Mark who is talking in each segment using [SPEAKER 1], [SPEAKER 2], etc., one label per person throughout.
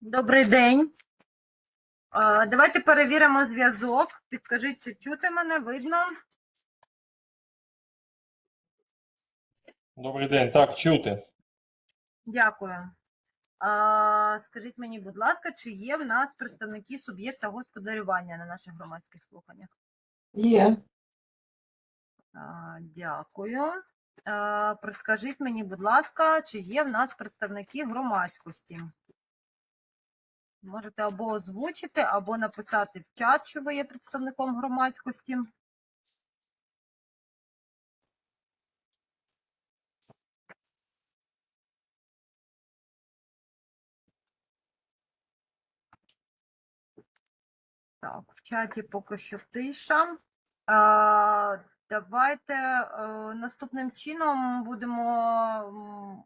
[SPEAKER 1] Добрий день. Давайте перевіримо зв'язок. Підкажіть, чи чути мене, видно?
[SPEAKER 2] Добрий день, так, чути.
[SPEAKER 1] Дякую. А, Скажіть мені, будь ласка, чи є в нас представники суб'єкта господарювання на наших громадських слуханнях?
[SPEAKER 3] Є.
[SPEAKER 1] А, Дякую. А, мені, будь ласка, чи є в нас представники громадськості? Можете або озвучити, або написати в чат, що ви є представником громадськості. Так, в чаті поки що тиша. Давайте е, наступним чином будемо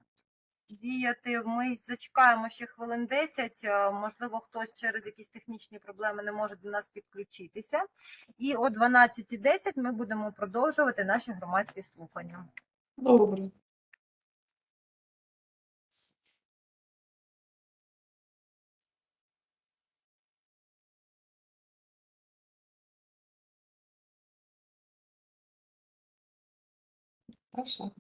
[SPEAKER 1] діяти. Ми зачекаємо ще хвилин 10. е, Можливо, хтось через якісь технічні проблеми не може до нас підключитися. І о 12.10 ми будемо продовжувати наші громадські слухання.
[SPEAKER 3] Добре. Хорошо.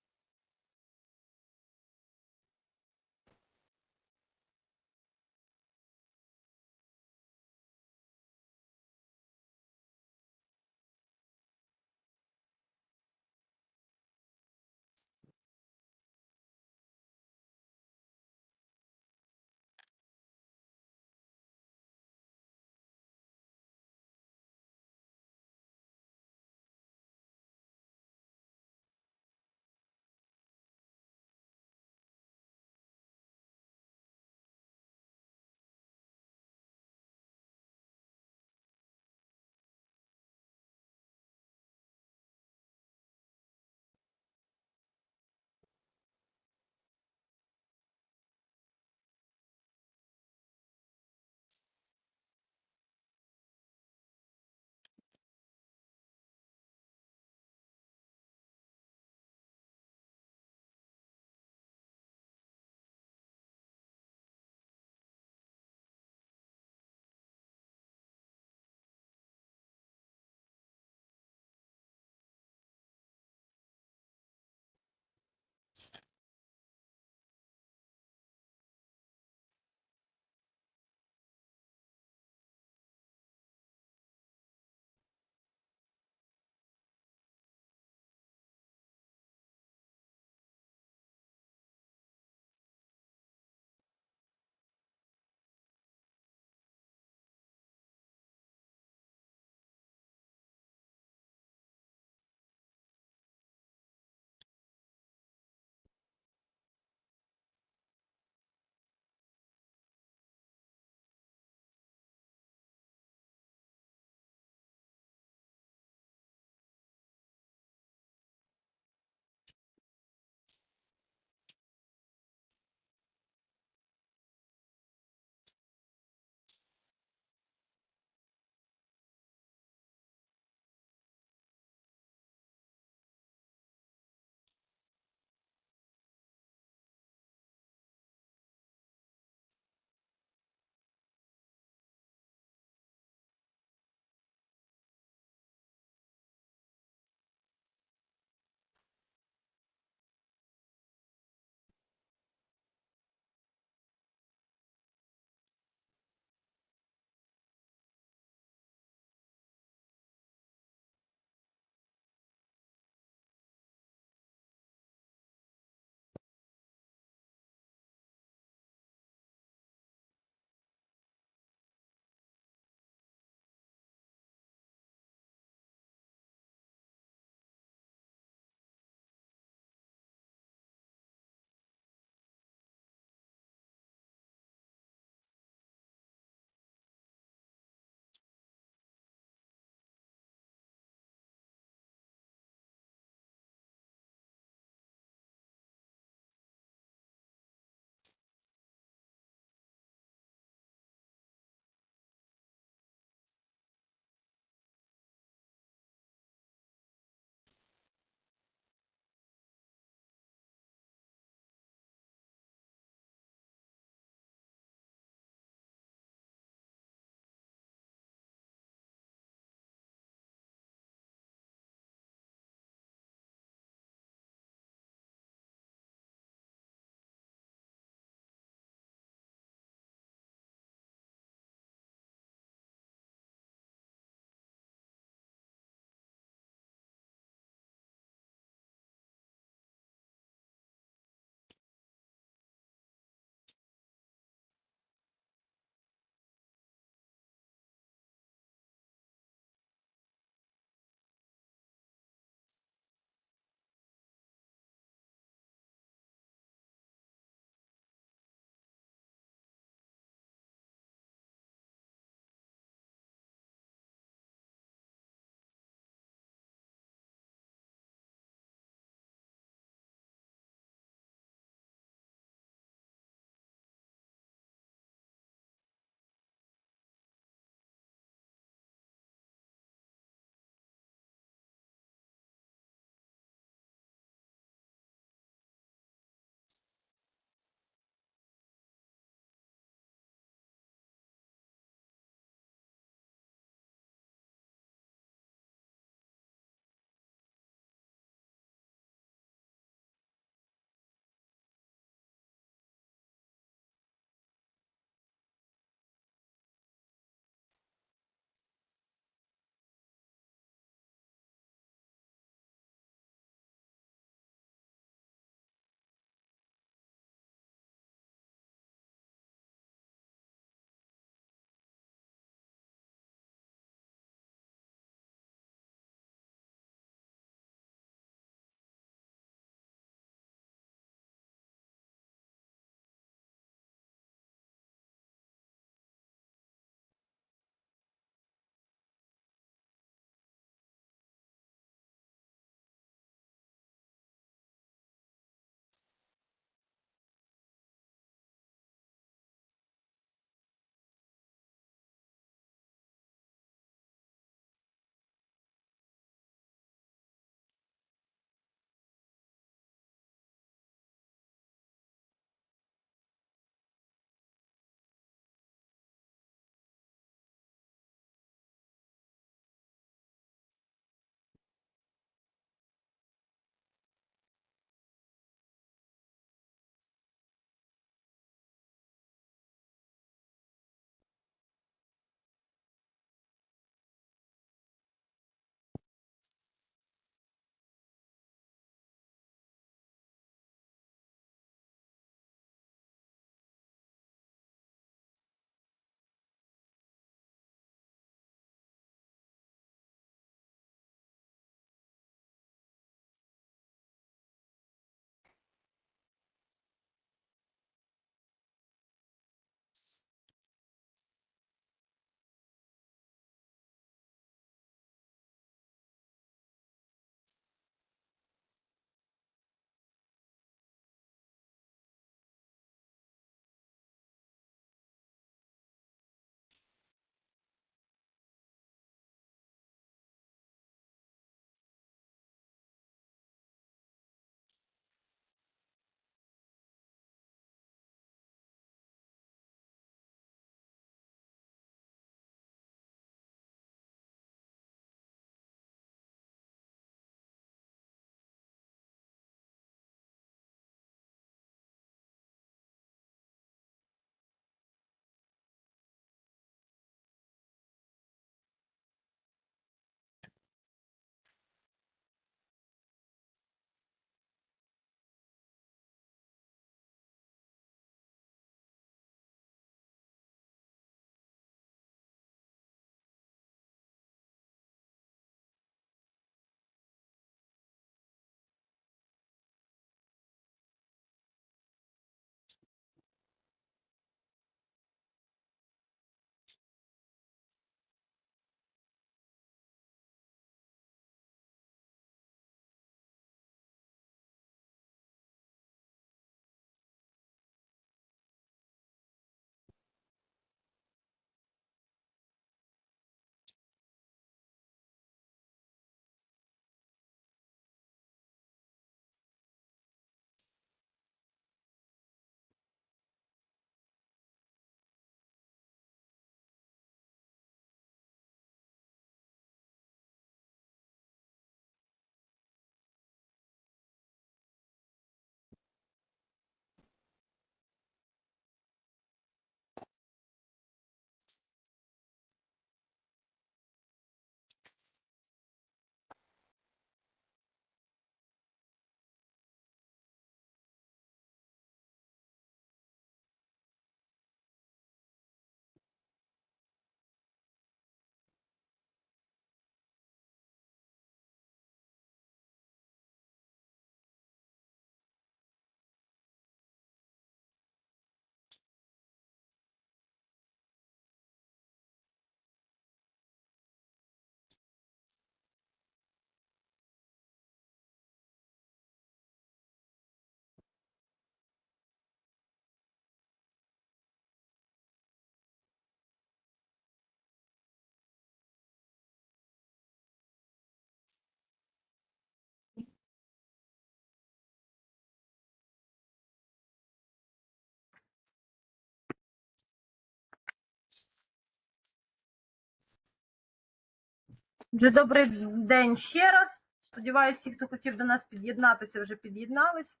[SPEAKER 1] Вже добрий день ще раз. Сподіваюся, всі, хто хотів до нас під'єднатися, вже під'єднались.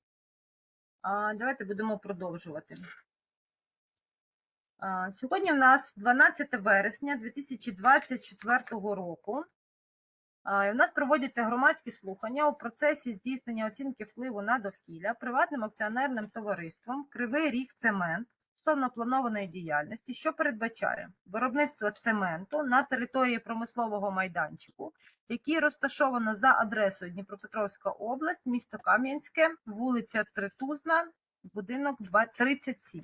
[SPEAKER 1] Давайте будемо продовжувати. А, Сьогодні в нас 12 вересня 2024 року. А, І у нас проводяться громадські слухання у процесі здійснення оцінки впливу на довкілля приватним акціонерним товариством Кривий Ріг Цемент стосовно планованої діяльності, що передбачає виробництво цементу на території промислового майданчику, який розташовано за адресою Дніпропетровська область, місто Кам'янське, вулиця Тритузна, будинок 37.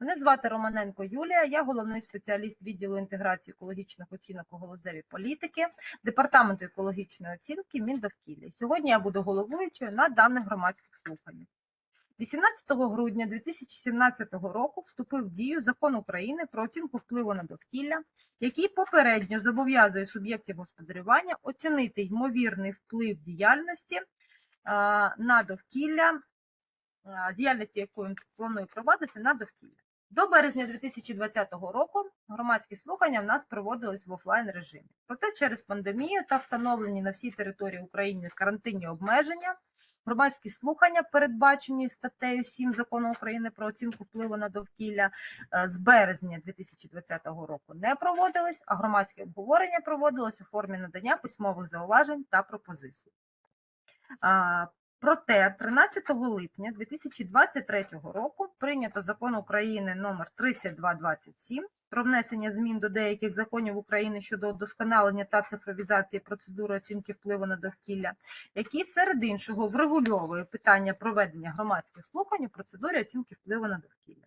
[SPEAKER 1] Мене звати Романенко Юлія, я головний спеціаліст відділу інтеграції екологічних оцінок у галузевій політики, департаменту екологічної оцінки Міндовкілля. Сьогодні я буду головуючою на даних громадських слуханнях. 18 грудня 2017 року вступив в дію закон України про оцінку впливу на довкілля, який попередньо зобов'язує суб'єктів господарювання оцінити ймовірний вплив діяльності на довкілля, діяльності, яку він планує провадити на довкілля. До березня 2020 року громадські слухання в нас проводились в офлайн режимі. Проте через пандемію та встановлені на всій території України карантинні обмеження Громадські слухання, передбачені статтею 7 закону України про оцінку впливу на довкілля е, з березня 2020 року не проводились, а громадське обговорення проводилось у формі надання письмових зауважень та пропозицій. Проте 13 липня 2023 року прийнято закон України номер 3227 про внесення змін до деяких законів України щодо удосконалення та цифровізації процедури оцінки впливу на довкілля, який серед іншого врегульовує питання проведення громадських слухань у процедурі оцінки впливу на довкілля.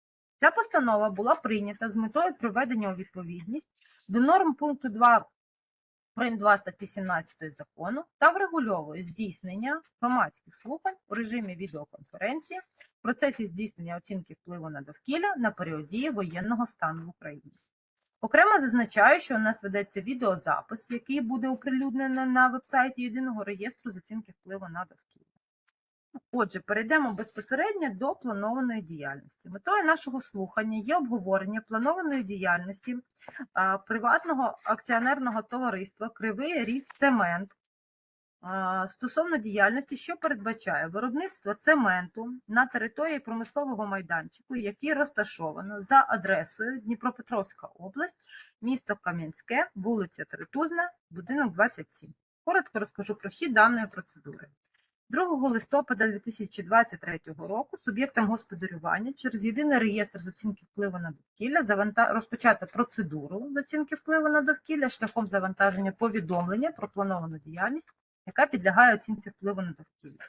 [SPEAKER 1] Ця постанова була прийнята з метою приведення у відповідність до норм пункту 2 прим. 2 статті 17 закону та врегульовує здійснення громадських слухань у режимі відеоконференції в процесі здійснення оцінки впливу на довкілля на період дії воєнного стану в Україні. Окремо зазначаю, що у нас ведеться відеозапис, який буде оприлюднено на вебсайті єдиного реєстру з оцінки впливу на довкілля. Отже, перейдемо безпосередньо до планованої діяльності. Метою нашого слухання є обговорення планованої діяльності приватного акціонерного товариства Кривий Ріг Цемент стосовно діяльності, що передбачає виробництво цементу на території промислового майданчику, який розташовано за адресою Дніпропетровська область, місто Кам'янське, вулиця Тритузна, будинок 27. Коротко розкажу про хід даної процедури. 2 листопада 2023 року суб'єктам господарювання через єдиний реєстр з оцінки впливу на довкілля заванта... розпочато процедуру з оцінки впливу на довкілля шляхом завантаження повідомлення про плановану діяльність, яка підлягає оцінці впливу на довкілля.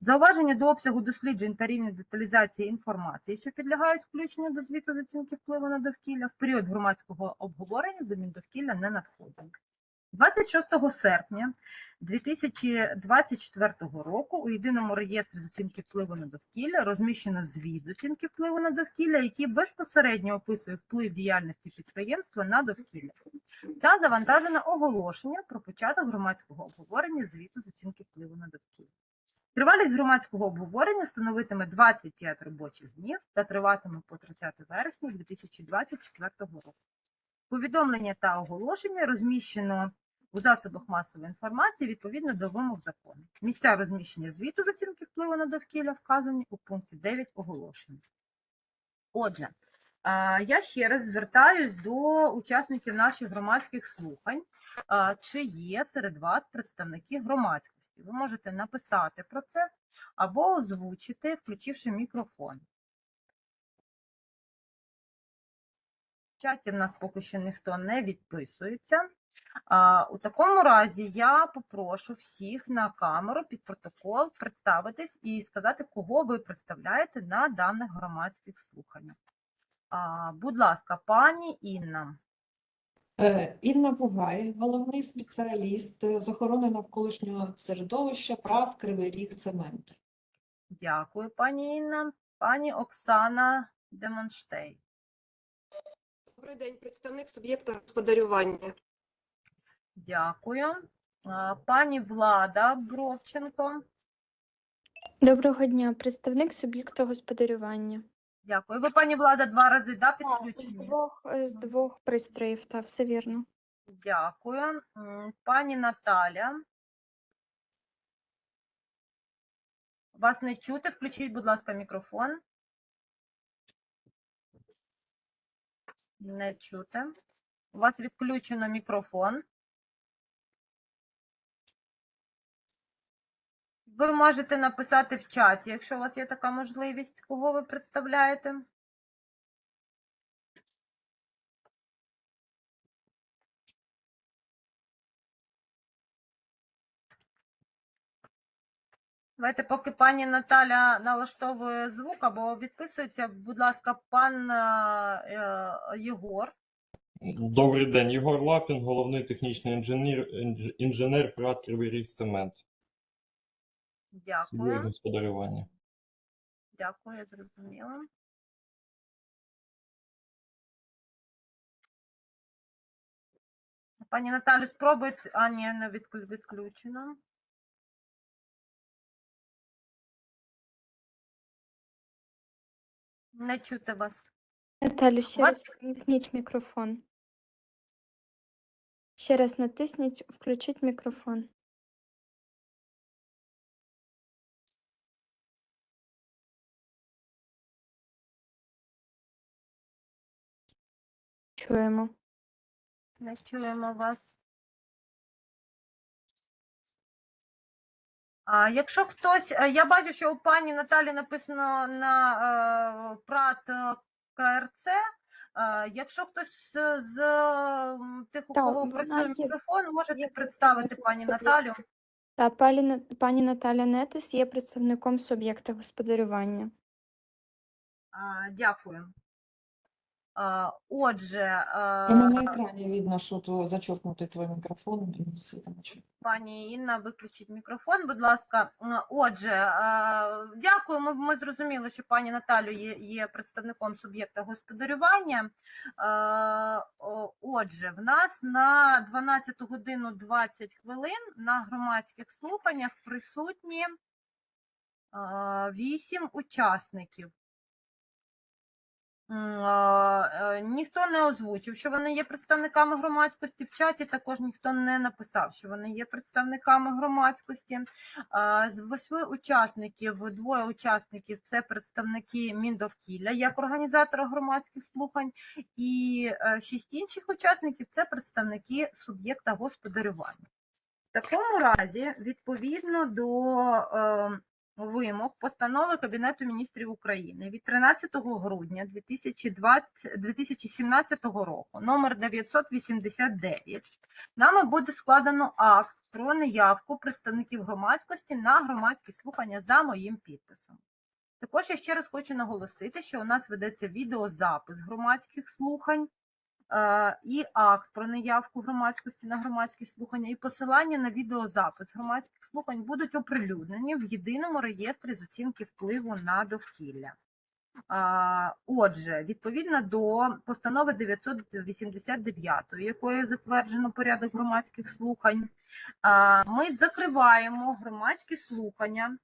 [SPEAKER 1] Зауваження до обсягу досліджень та рівня деталізації інформації, що підлягають включенню до звіту з оцінки впливу на довкілля, в період громадського обговорення до Міндовкілля не надходить. 26 серпня 2024 року у єдиному реєстрі з оцінки впливу на довкілля розміщено звіт з оцінки впливу на довкілля, який безпосередньо описує вплив діяльності підприємства на довкілля, та завантажено оголошення про початок громадського обговорення звіту з оцінки впливу на довкілля. Тривалість громадського обговорення становитиме 25 робочих днів та триватиме по 30 вересня 2024 року. Повідомлення та оголошення розміщено у засобах масової інформації відповідно до вимог закону. Місця розміщення звіту з оцінки впливу на довкілля вказані у пункті 9 оголошення. Отже, Я ще раз звертаюсь до учасників наших громадських слухань. Чи є серед вас представники громадськості? Ви можете написати про це або озвучити, включивши мікрофон. Чаті в нас поки що ніхто не відписується. А, У такому разі я попрошу всіх на камеру під протокол представитись і сказати, кого ви представляєте на даних громадських слуханнях. А, Будь ласка, пані Інна.
[SPEAKER 3] Е, Інна Бугай, головний спеціаліст з охорони навколишнього середовища ПРАТ Кривий Ріг Цемент.
[SPEAKER 1] Дякую, пані Інна. Пані Оксана Демонштей.
[SPEAKER 2] Добрий день, представник суб'єкта господарювання.
[SPEAKER 1] Дякую. Пані Влада Бровченко.
[SPEAKER 4] Доброго дня, представник суб'єкта господарювання.
[SPEAKER 1] Дякую. Ви, пані Влада, два рази да,
[SPEAKER 4] З двох, е, з двох пристроїв, та все вірно.
[SPEAKER 1] Дякую. Пані Наталя. Вас не чути. Включіть, будь ласка, мікрофон. Не чути. У вас відключено мікрофон. Ви можете написати в чаті, якщо у вас є така можливість, кого ви представляєте. Давайте, поки пані Наталя налаштовує звук або відписується, будь ласка, пан е, е, Єгор.
[SPEAKER 5] Добрий день, Єгор Лапін, головний технічний інженер, інж- інженер ПРАТ Кривий Ріг Цемент.
[SPEAKER 1] Дякую.
[SPEAKER 5] господарювання.
[SPEAKER 1] Дякую, я зрозуміла. Пані Наталю, спробуйте. А, ні, не відключено. Не чути вас.
[SPEAKER 4] Наталю, ще
[SPEAKER 1] вас-
[SPEAKER 4] раз вімкніть мікрофон. Ще раз натисніть, включіть мікрофон. Чуємо.
[SPEAKER 1] Не чуємо вас. Якщо хтось, е, я бачу, що у пані Наталі написано на е, ПРАТ е, КРЦ. Якщо хтось з, тих, у кого працює мікрофон, можете представити пані. Наталю.
[SPEAKER 4] Та пані, пані Наталя Нетес є представником суб'єкта господарювання.
[SPEAKER 1] А, дякую. Отже,
[SPEAKER 3] Прямо
[SPEAKER 1] е,
[SPEAKER 3] на екрані видно, що то зачеркнутий твій мікрофон.
[SPEAKER 1] Пані Інна, виключіть мікрофон, будь ласка. Отже, дякуємо. Ми зрозуміли, що пані Наталю є, є представником суб'єкта господарювання. Отже, в нас на 12 годину 20 хвилин на громадських слуханнях присутні 8 учасників. Е, Ніхто не озвучив, що вони є представниками громадськості. В чаті також ніхто не написав, що вони є представниками громадськості. З восьми учасників, двоє учасників це представники Міндовкілля як організатора громадських слухань, і е, шість інших учасників це представники суб'єкта господарювання. В такому разі, відповідно до е, вимог постанови Кабінету міністрів України від 13 грудня 2020, 2017 року, номер 989, нами буде складено акт про неявку представників громадськості на громадські слухання за моїм підписом. Також я ще раз хочу наголосити, що у нас ведеться відеозапис громадських слухань і акт про неявку громадськості на громадські слухання, і посилання на відеозапис громадських слухань будуть оприлюднені в єдиному реєстрі з оцінки впливу на довкілля. Отже, відповідно до постанови 989, якою затверджено порядок громадських слухань, ми закриваємо громадські слухання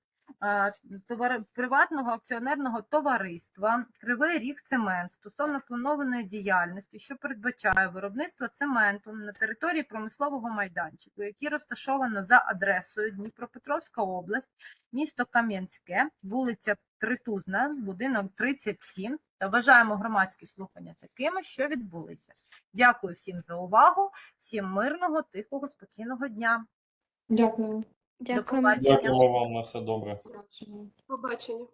[SPEAKER 1] приватного акціонерного товариства Кривий Ріг Цемент стосовно планованої діяльності, що передбачає виробництво цементу на території промислового майданчику, який розташовано за адресою Дніпропетровська область, місто Кам'янське, вулиця Тритузна, будинок 37, та вважаємо громадські слухання такими, що відбулися. Дякую всім за увагу, всім мирного, тихого, спокійного дня.
[SPEAKER 3] Дякую.
[SPEAKER 4] Дякуємо.
[SPEAKER 1] побачення.
[SPEAKER 5] Дякуємо вам на все добре.
[SPEAKER 2] Побачення.